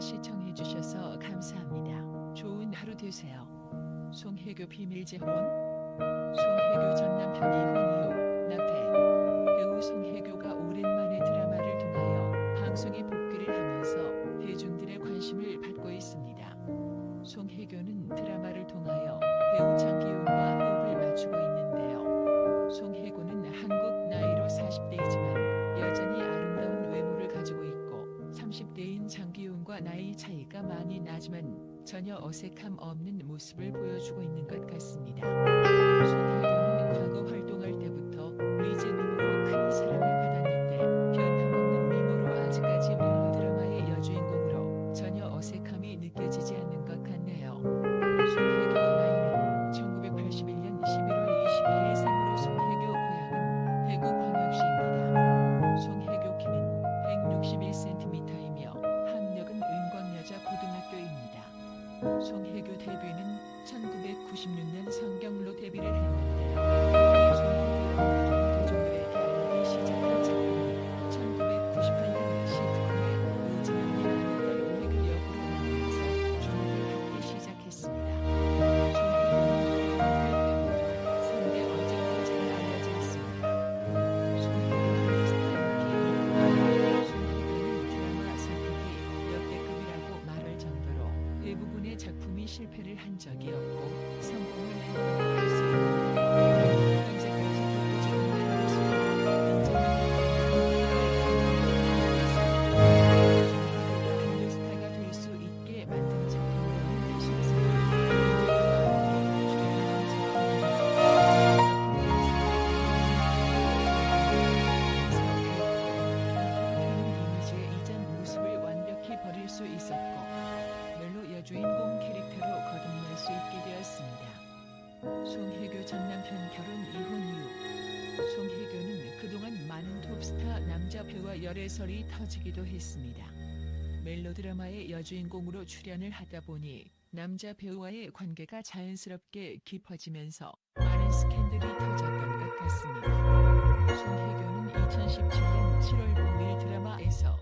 시청해 주셔서 감사합니다. 좋은 하루 되세요. 송혜교 비밀 재혼 송혜교 전 남편 이 혼 이후 나태 배우 송혜교가 오랜만에 드라마를 통하여 방송에 복귀를 하면서 대중들의 관심을 받고 있습니다. 송혜교는 드라마를 통하여 나이 차이가 많이 나지만 전혀 어색함 없는 모습을 보여주고 있는 것 같습니다. 송혜교는 과거 활동할 때부터 리즈님으로 큰 사랑을 받았는데 변함없는 미모로 아직까지 멜로드라마의 여주인공으로 전혀 어색함이 느껴지지 않는 것 같네요. 송혜교 나이는 1981년 11월 22일 생으로 송혜교 고향은 대구 광역시입니다. 송혜교 키는 161cm 송혜교 데뷔는 1996년 성경 대부분의 작품이 실패를 한 적이 없고 성공을 인정을 스타가 될수만 배우와 열애설이 터지기도 했습니다. 멜로드라마의 여주인공으로 출연을 하다 보니 남자 배우와의 관계가 자연스럽게 깊어지면서 많은 스캔들이 터졌던 것 같습니다. 송혜교는 2017년 7월 5일 드라마에서